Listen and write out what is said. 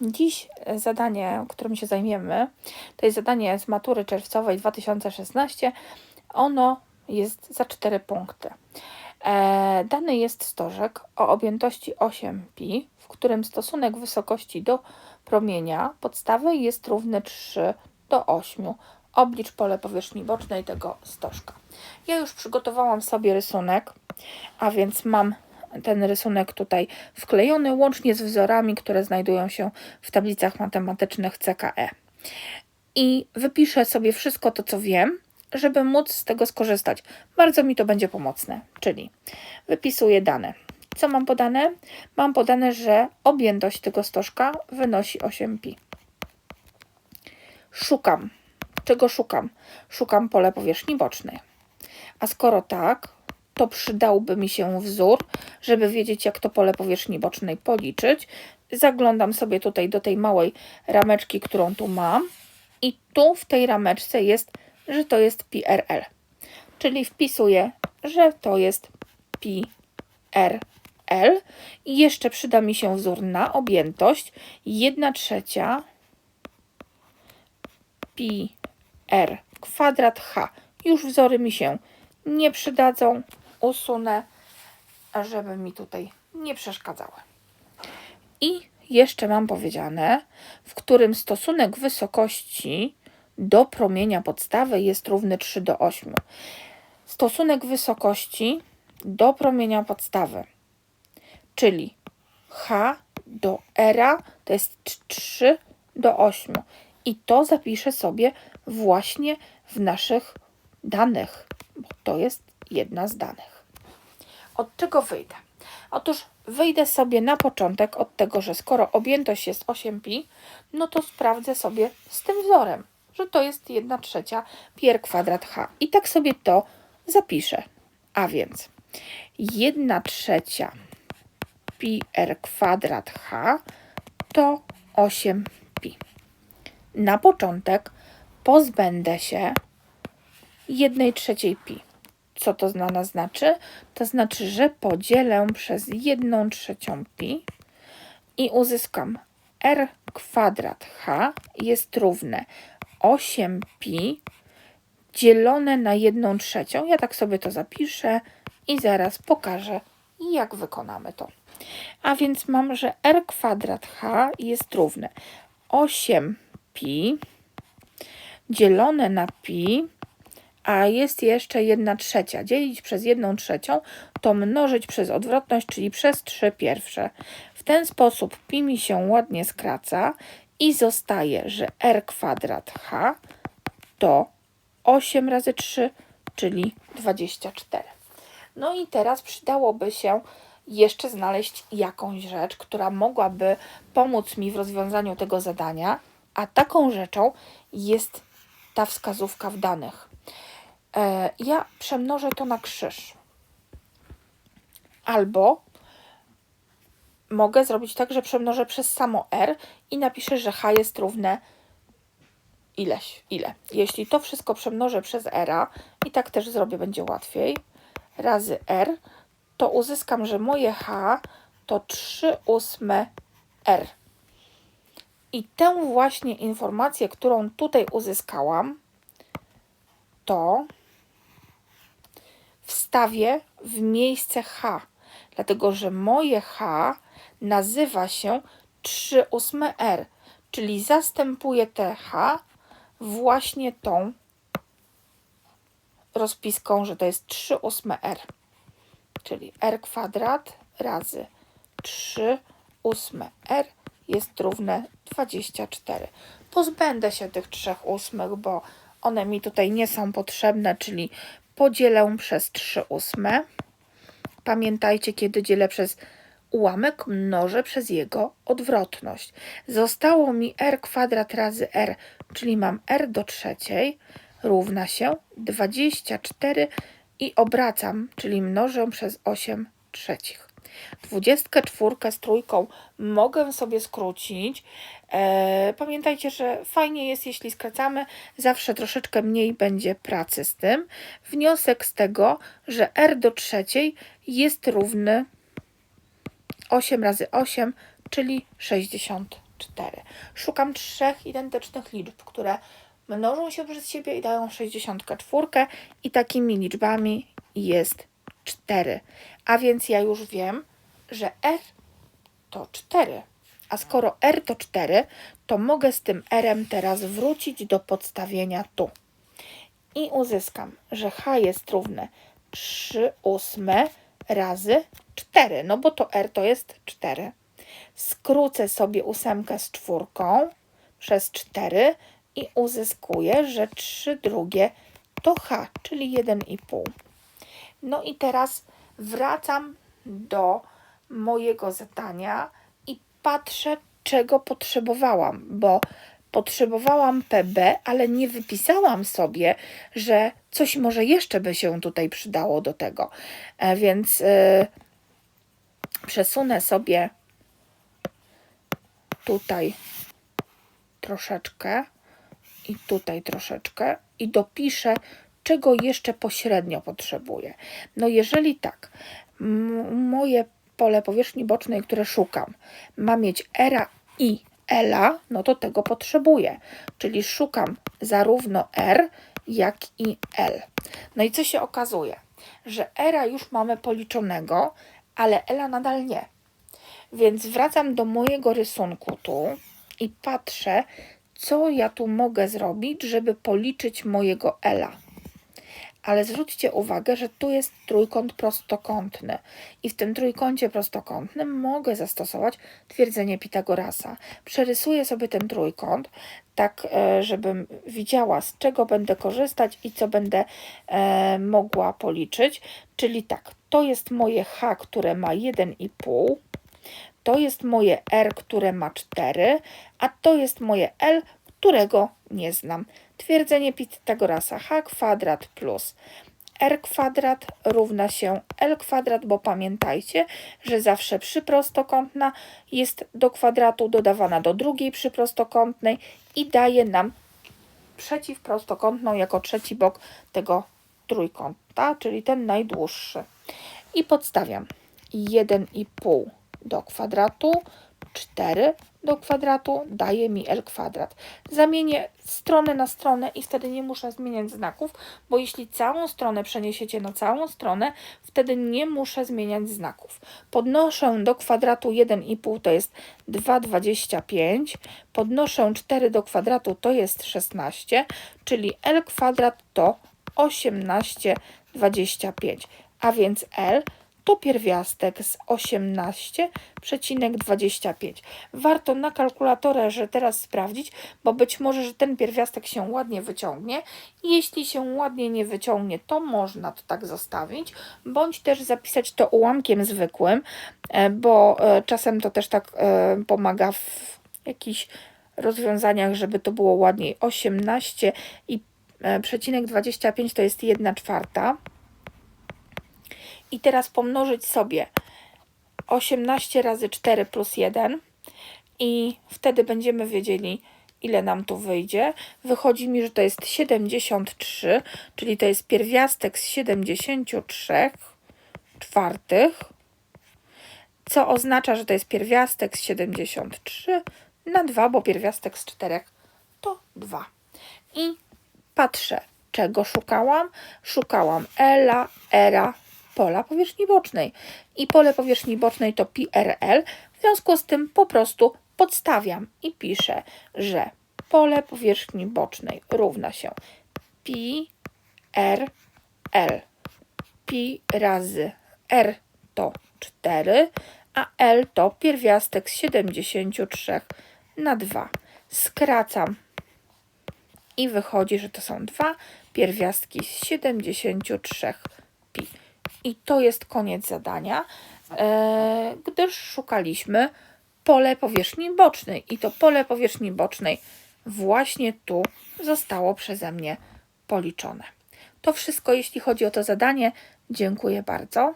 Dziś zadanie, którym się zajmiemy, to jest zadanie z matury czerwcowej 2016. Ono jest za 4 punkty. E, dany jest stożek o objętości 8pi, w którym stosunek wysokości do promienia podstawy jest równy 3 do 8. Oblicz pole powierzchni bocznej tego stożka. Ja już przygotowałam sobie rysunek, a więc mam ten rysunek tutaj wklejony, łącznie z wzorami, które znajdują się w tablicach matematycznych CKE. I wypiszę sobie wszystko to, co wiem, żeby móc z tego skorzystać. Bardzo mi to będzie pomocne. Czyli wypisuję dane. Co mam podane? Mam podane, że objętość tego stożka wynosi 8pi. Szukam. Czego szukam? Szukam pole powierzchni bocznej. A skoro tak, to przydałby mi się wzór, żeby wiedzieć, jak to pole powierzchni bocznej policzyć. Zaglądam sobie tutaj do tej małej rameczki, którą tu mam i tu w tej rameczce jest, że to jest PRL. Czyli wpisuję, że to jest PRL i jeszcze przyda mi się wzór na objętość 1 trzecia pi r kwadrat h. Już wzory mi się nie przydadzą, usunę, żeby mi tutaj nie przeszkadzały. I jeszcze mam powiedziane, w którym stosunek wysokości do promienia podstawy jest równy 3 do 8. Stosunek wysokości do promienia podstawy, czyli H do R to jest 3 do 8. I to zapiszę sobie właśnie w naszych danych, bo to jest jedna z danych. Od czego wyjdę? Otóż wyjdę sobie na początek od tego, że skoro objętość jest 8pi, no to sprawdzę sobie z tym wzorem, że to jest 1 trzecia pi r kwadrat h. I tak sobie to zapiszę. A więc 1 trzecia pi r kwadrat h to 8pi. Na początek pozbędę się 1 trzeciej pi. Co to dla nas znaczy? To znaczy, że podzielę przez 1 trzecią pi i uzyskam r kwadrat h jest równe 8pi dzielone na 1 trzecią. Ja tak sobie to zapiszę i zaraz pokażę, jak wykonamy to. A więc mam, że r kwadrat h jest równe 8pi dzielone na pi a jest jeszcze 1 trzecia. Dzielić przez 1 trzecią to mnożyć przez odwrotność, czyli przez 3 pierwsze. W ten sposób pi mi się ładnie skraca i zostaje, że r kwadrat h to 8 razy 3, czyli 24. No i teraz przydałoby się jeszcze znaleźć jakąś rzecz, która mogłaby pomóc mi w rozwiązaniu tego zadania, a taką rzeczą jest ta wskazówka w danych. E, ja przemnożę to na krzyż. Albo mogę zrobić tak, że przemnożę przez samo r i napiszę, że h jest równe ileś, ile. Jeśli to wszystko przemnożę przez r, i tak też zrobię, będzie łatwiej, razy r, to uzyskam, że moje h to 3 ósme r. I tę właśnie informację, którą tutaj uzyskałam, to wstawię w miejsce H, dlatego że moje H nazywa się 3 ósme R, czyli zastępuję te H właśnie tą rozpiską, że to jest 3 ósme R, czyli R kwadrat razy 3 ósme R jest równe 24. Pozbędę się tych 3 ósmych, bo one mi tutaj nie są potrzebne, czyli podzielę przez 3 ósme. Pamiętajcie, kiedy dzielę przez ułamek, mnożę przez jego odwrotność. Zostało mi r kwadrat razy r, czyli mam r do trzeciej równa się 24 i obracam, czyli mnożę przez 8 trzecich. 24 z trójką mogę sobie skrócić. E, pamiętajcie, że fajnie jest, jeśli skracamy, zawsze troszeczkę mniej będzie pracy z tym. Wniosek z tego, że r do trzeciej jest równy 8 razy 8, czyli 64. Szukam trzech identycznych liczb, które mnożą się przez siebie i dają 64 i takimi liczbami jest 4. A więc ja już wiem, że R to 4. A skoro R to 4, to mogę z tym R teraz wrócić do podstawienia tu. I uzyskam, że H jest równe 3 ósme razy 4, no bo to R to jest 4. Skrócę sobie ósemkę z czwórką przez 4 i uzyskuję, że 3 drugie to H, czyli 1,5. No i teraz wracam do mojego zadania i patrzę, czego potrzebowałam, bo potrzebowałam PB, ale nie wypisałam sobie, że coś może jeszcze by się tutaj przydało do tego. E, więc yy, przesunę sobie tutaj troszeczkę i tutaj troszeczkę i dopiszę, czego jeszcze pośrednio potrzebuję. No jeżeli tak, moje pole powierzchni bocznej, które szukam, ma mieć era i ela, no to tego potrzebuję. Czyli szukam zarówno r, jak i l. No i co się okazuje? Że era już mamy policzonego, ale ela nadal nie. Więc wracam do mojego rysunku tu i patrzę, co ja tu mogę zrobić, żeby policzyć mojego ela. Ale zwróćcie uwagę, że tu jest trójkąt prostokątny i w tym trójkącie prostokątnym mogę zastosować twierdzenie Pitagorasa. Przerysuję sobie ten trójkąt, tak e, żebym widziała, z czego będę korzystać i co będę e, mogła policzyć. Czyli tak, to jest moje H, które ma 1,5, to jest moje R, które ma 4, a to jest moje L, którego nie znam. Twierdzenie Pitagorasa h kwadrat plus r kwadrat równa się l kwadrat, bo pamiętajcie, że zawsze przyprostokątna jest do kwadratu dodawana do drugiej przyprostokątnej i daje nam przeciwprostokątną jako trzeci bok tego trójkąta, czyli ten najdłuższy. I podstawiam 1,5 do kwadratu 4 do kwadratu daje mi L kwadrat. Zamienię stronę na stronę i wtedy nie muszę zmieniać znaków, bo jeśli całą stronę przeniesiecie na całą stronę, wtedy nie muszę zmieniać znaków. Podnoszę do kwadratu 1,5 to jest 2,25, podnoszę 4 do kwadratu to jest 16, czyli L kwadrat to 18,25, a więc L to pierwiastek z 18,25. Warto na kalkulatorze teraz sprawdzić, bo być może, że ten pierwiastek się ładnie wyciągnie. Jeśli się ładnie nie wyciągnie, to można to tak zostawić, bądź też zapisać to ułamkiem zwykłym, e, bo e, czasem to też tak e, pomaga w jakichś rozwiązaniach, żeby to było ładniej. 18 i przecinek 25 to jest 1 czwarta i teraz pomnożyć sobie 18 razy 4 plus 1 i wtedy będziemy wiedzieli, ile nam tu wyjdzie. Wychodzi mi, że to jest 73, czyli to jest pierwiastek z 73 czwartych, co oznacza, że to jest pierwiastek z 73 na 2, bo pierwiastek z 4 to 2. I patrzę, czego szukałam. Szukałam Ela, Era, pola powierzchni bocznej. I pole powierzchni bocznej to PRL. W związku z tym po prostu podstawiam i piszę, że pole powierzchni bocznej równa się pi r l. Pi razy r to 4, a l to pierwiastek z 73 na 2. Skracam i wychodzi, że to są dwa pierwiastki z 73 pi. I to jest koniec zadania, e, gdyż szukaliśmy pole powierzchni bocznej. I to pole powierzchni bocznej właśnie tu zostało przeze mnie policzone. To wszystko, jeśli chodzi o to zadanie. Dziękuję bardzo.